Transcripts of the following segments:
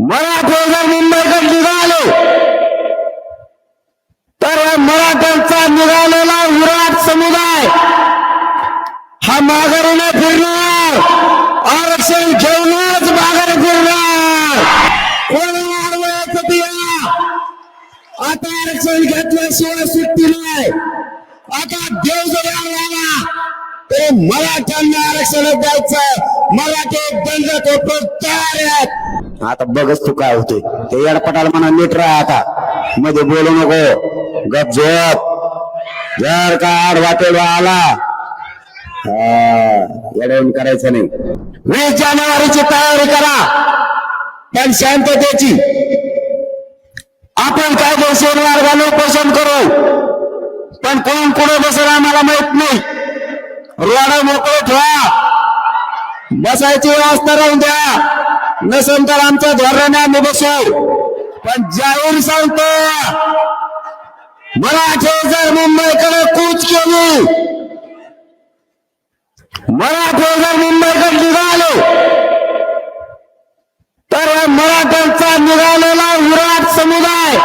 मराठे जर मुंबईकडे निघाले तर या मराठ्यांचा निघालेला विराट समुदाय हा माघारीने फिरणार. आरक्षण घेऊनच माघारी फिरणार. कोणी वाढवायचं आता आरक्षण घेतल्याशिवाय सुट्टी नाही. आता देव जरी आला तरी मराठ्यांना आरक्षण द्यायचं. मराठी बंद तयार आहेत आता बघच तू काय होते ते येडपटाला म्हणा नीट राहा आता. मध्ये बोलू नको. गप झोप. जर का आड वाटेल आला येडवून करायचं नाही. वीस जानेवारीची तयारी करा. पण शांततेची. आपण काय शनिवार घालू उपोषण करू. पण कोण पुढे बसेल आम्हाला माहीत नाही. रोड मोकळे ठेवा. बसायची व्यवस्था राहून द्या. नसेल तर आमच्या धोरणाने आम्ही बसू. पण जाहीर सांगतो मराठे जर मुंबईकडे कूच केली मराठे जर मुंबईकडे निघाले तर या मराठ्यांचा निघालेला विराट समुदाय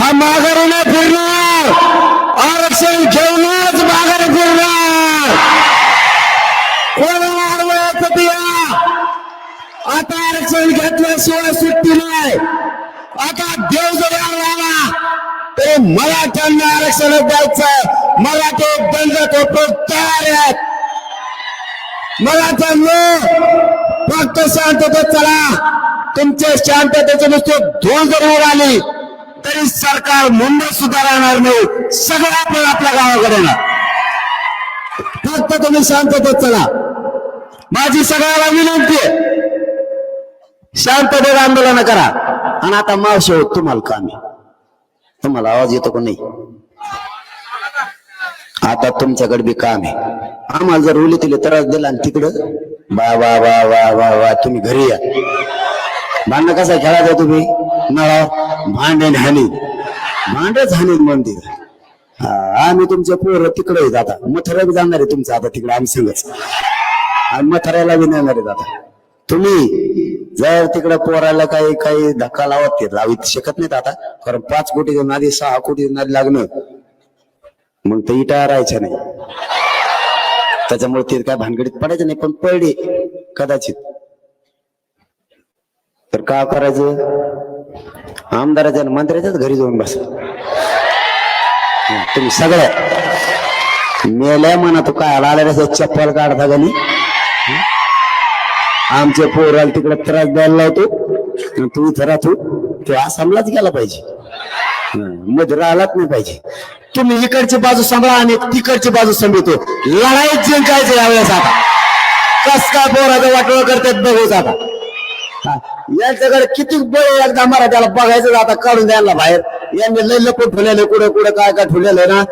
हा माघारीने फिरणार आरक्षण घेऊनच माघारी फिरणार कोणी वाढवायचं ते या. आता आरक्षण सुट्टी नाही. आता देव जरी आला तरी मराठ्यांना आरक्षण द्यायचं. मराठे बंद तो तयार आहेत. मराठ्यांना फक्त शांततेत चला. तुमचे शांततेचे नुसते धूळ जरी उडाली तरी सरकार मुंबई सुद्धा राहणार नाही. सगळं आपण आपल्या गावाकडे येणार. फक्त तुम्ही शांततेत चला. माझी सगळ्याला विनंती आहे. शांततेत आंदोलन करा. आणि आता मावशी होत तुम्हाला काम. आहे तुम्हाला आवाज येतो का नाही? आता तुमच्याकडे बी काम. आहे आम्हाला जर उली तिले त्रास दिला आणि तिकडं वा वा वा वा वा वा तुम्ही घरी या. भांडण कसा खेळायचा तुम्ही? नळा भांडे हानी. भांडच हानी मंदिर. हा, आम्ही तुमच्या पोर तिकडे जाता. आता मथुरा बी जाणार आहे तुमचं आता तिकडे आम्ही सांगच. आणि मथुऱ्याला बी नेणार आहेत आता. तुम्ही जर तिकडे पोराला काही काही धक्का लावत ते लावित शकत नाहीत आता. कारण पाच कोटी नादी सहा कोटी नादी लागणं मग ते इटा राहायच्या नाही. त्याच्यामुळे ते काय भानगडीत पडायचं नाही पण पडले कदाचित. तर का करायचं? आमदाराच्या आणि मंत्र्याच्याच घरी जाऊन बस. तुम्ही सगळ्या मेल्या म्हणा तू काय आला चप्पल काढता गली आमच्या पोराला तिकडे त्रास द्यायला लावतो. तू इथं राहतो. तो आसामलाच गेला पाहिजे. मध्ये राहिलाच नाही पाहिजे. तुम्ही इकडची बाजू सांभाळा आणि तिकडची बाजू सांभाळतो. लढाई जिंकायचं यावेळेस आता. कस काय पोराचं वाटोळ करतात बघूच आता. हा, यांच्याकडे किती बळ एकदा मराठ्याला बघायचं आता काढून द्यायला बाहेर. यांनी लय लपून ठेवलेले कुठे कुठे काय काय ठेवलेलं ना.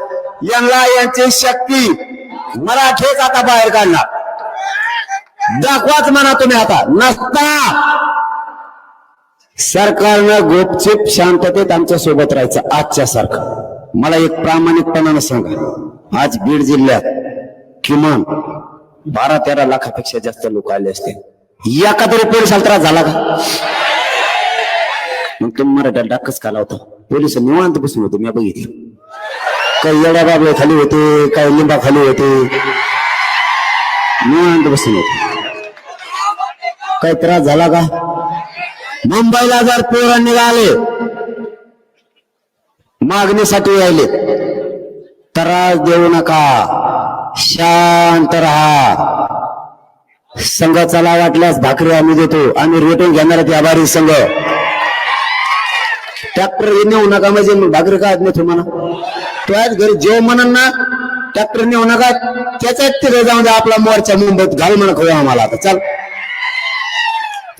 यांना यांची शक्ती मराठीच आता बाहेर काढणार. दाखवाच म्हणा तुम्ही आता. नसता. सरकारनं गोपचेप शांततेत आमच्यासोबत राहायचं आजच्या सारखं. मला एक प्रामाणिकपणानं सांगा. आज बीड जिल्ह्यात किमान बारा तेरा लाखापेक्षा जास्त लोक आले असते. एका तरी पोलिसाला त्रास झाला का? मग तुम्ही मराठ्याला डाकच काला होता. पोलीस निवांत बसून होते मी बघितलं काही येड्या बाबळे खाली होते काही लिंबा खाली होते. निवांत बसून होते. काही त्रास झाला का? मुंबईला जर पोरं निघाले मागणीसाठी यायले त्रास देऊ नका. शांत राहा. संघ चला वाटल्यास भाकरी आम्ही देतो. आम्ही रेटून घेणार आहेत आभारी संघ. ट्रॅक्टर नेऊ नका म्हणजे मग भाकरी काय नाही तुम्हाला? त्याच घरी जेव म्हणून ना ट्रॅक्टर नेऊ नका. त्याच्यात तिथे जाऊन द्या आपला मोर्चा मुंबईत घाल म्हणा खाऊ आम्हाला. आता चल.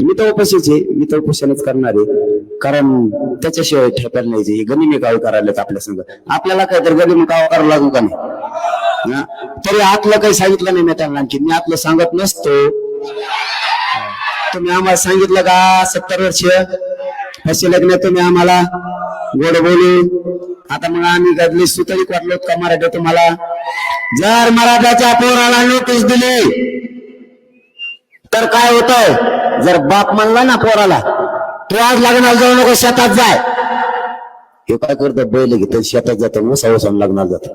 मी तर उपाशीच आहे. मी तर उपोषणच करणार आहे. कारण त्याच्याशिवाय ठेपायला नाही जे. गनिमी काव करायला आपल्या संघ आपल्याला काय तर गनिमी काव करावं लागू का नाही? तरी आतलं काही सांगितलं नाही मी त्यांना आणखी. मी आतलं सांगत नसतो. तुम्ही आम्हाला सांगितलं का? सत्तर वर्ष. असे लग्न तुम्ही आम्हाला. गोड बोलू. आता मग आम्ही गदली सुतळी वाटलो का मराठी तुम्हाला? जर मराठ्याच्या पोराला नोटीस दिली तर काय होतं जर बाप म्हणला ना पोराला तू आज लग्नाला जाऊ नको शेतात जाय. हे काय करतं? बैल घेत शेतात जातं उसा उसा लग्नाला जात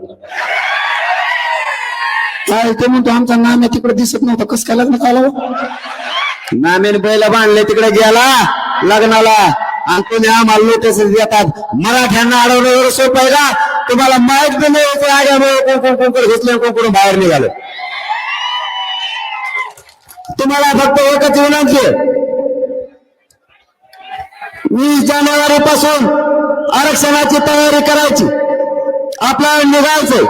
काय ते म्हणतो आमचा नाम्या तिकडे दिसत नव्हता कस काय लग्न झालं हो? नाम्याने बैल बांधले तिकडे गेला लग्नाला. आणि तुम्ही आम्हाला नोटीस देतात मराठ्यांना अडवणं एवढं सोपं आहे का? तुम्हाला माहीत बी नाही होतं कोण कोण कोण कोण घेतलं कोण कोण बाहेर निघालं. तुम्हाला फक्त एकच विनंती आहे. वीस जानेवारी पासून आरक्षणाची तयारी करायची. आपल्याला निघायचंय.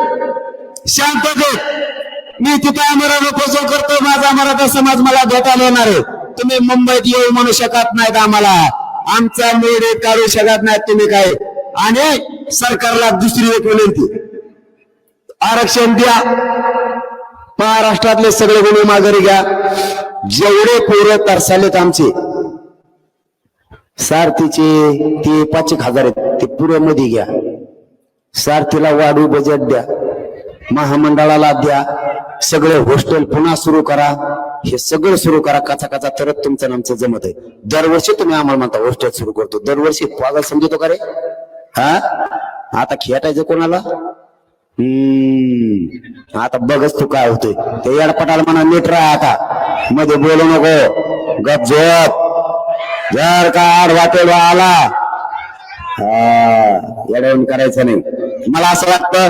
शांततेत मी तिथे आमरण उपोषण करतो. माझा मराठा समाज मला धोका येणार आहे. तुम्ही मुंबईत येऊ म्हणू शकत नाहीत आम्हाला. आमचा मूड एक काढू शकत नाहीत तुम्ही काय आणि सरकारला दुसरी एक विनंती. आरक्षण द्या. महाराष्ट्रातले सगळे गुन्हे माघारी घ्या. जेवढे पोरं तरसालेत आमचे सारथीचे ते पाच एक हजार आहेत ते पुरे मध्ये घ्या. सारथीला वाढू बजेट द्या. महामंडळाला द्या. सगळे हॉस्टेल पुन्हा सुरू करा. हे सगळं सुरू करा. कचा कचा तरच तुमचं आमचं जमत आहे. दरवर्षी तुम्ही आम्हाला म्हणता हॉस्टेल सुरू करतो. दरवर्षी पागल समजतो का रे? हा? आता खेटायचं कोणाला? हम्म. आता बघच तू काय होतोय. ते येडपटाला म्हणा नीट राहा आता. मध्ये बोलू नको. गप झोप. जर का आड वाटेल आला. हा येडवून करायचं नाही. मला असं वाटतं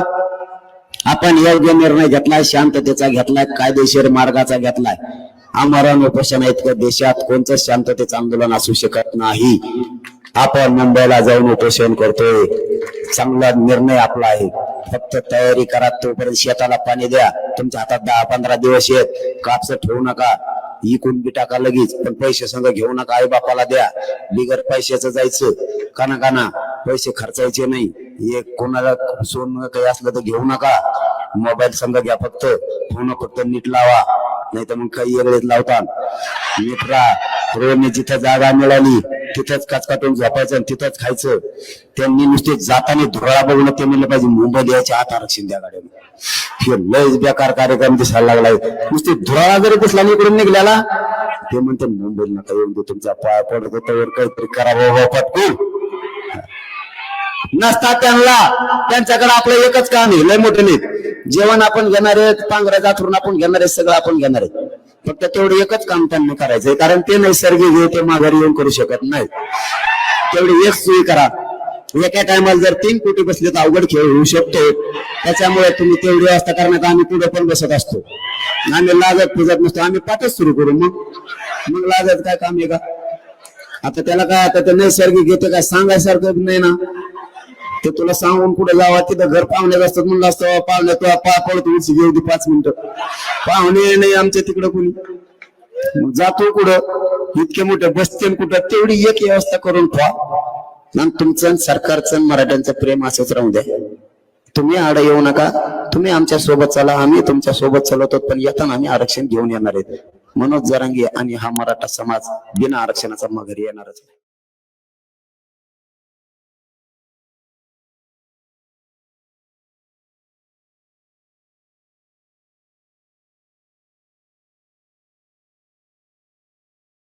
आपण योग्य निर्णय घेतलाय शांततेचा घेतलाय कायदेशीर मार्गाचा घेतलाय. आमरण उपोषण इतकं देशात कोणतं शांततेचं आंदोलन असू शकत नाही. आपण मुंबईला जाऊन उपोषण करतोय. चांगला निर्णय आपला आहे. फक्त तयारी करा तोपर्यंत शेताला पाणी द्या. तुमच्या हातात दहा पंधरा दिवस येत कापस ठेवू नका. इकून बी टाका लगेच. पण पैसे संग घेऊ नका. आई बापाला द्या. बिगर पैशाचं जायचं. काना काना पैसे खर्चायचे नाही. एक कोणाला सोनं काही असलं तर घेऊ नका. मोबाईल संघ घ्या फक्त. फोन फक्त नीट लावा. नाही तर मग काही वेगळेच लावतात नीट राहा जिथे जिथं जागा मिळाली तिथंच काचकाटून झोपायचं आणि तिथंच खायचं. त्यांनी नुसते जाताना धुराळा बघून ते म्हणलं पाहिजे मुंबई याच्या आत आरक्षण द्या गाड्याने हे लयच बेकार कार्यक्रम दिसायला लागलाय. नुसते धुराळा जरी दिसला इकडून निघल्याला ते म्हणते मुंबईला नका येऊन दे तुमचा पाय पडत त्यावर काहीतरी करावं बाबा हो, हो, पटकून त्यांना. त्यांच्याकडे आपलं एकच काम आहे लय मोठे नाही. जेवण आपण घेणार आहेत पांघऱ्या जाथरून आपण घेणार आहे सगळं आपण घेणार आहे फक्त तेवढं एकच काम त्यांना करायचंय. कारण ते नैसर्गिक हे ते माघारी येऊन करू शकत नाही तेवढी एक सोयी करा. एका टायमाला जर तीन कोटी बसले तर अवघड खेळ होऊ शकतो. त्याच्यामुळे तुम्ही तेवढी व्यवस्था करण्यात आम्ही पुढे पण बसत असतो. आम्ही लाजत पुजत नसतो. आम्ही पाठच सुरू करू. मग? मग लाजत काय काम आहे का? आता त्याला काय आता ते नैसर्गिक येते काय सांगायसारखं नाही ना. ते तुला सांगून कुठे जावा तिथं घर पाहुण्यात असतात म्हणलं असतं पाहुणे तुला पडतो उची घेऊ दे पाच मिनिटं. पाहुणे नाही आमच्या तिकडं कुणी? जातो कुठं? इतके मोठे बसते कुठं? तेवढी एक व्यवस्था करून ठेवा. मग तुमचं सरकारचं मराठ्यांचं प्रेम असंच राहू द्या. तुम्ही आड येऊ नका. तुम्ही आमच्यासोबत चला. आम्ही तुमच्यासोबत चालवतो पण येताना आम्ही आरक्षण घेऊन येणार आहेत. मनोज जरांगे आणि हा मराठा समाज बिना आरक्षणाचा माघारी येणारच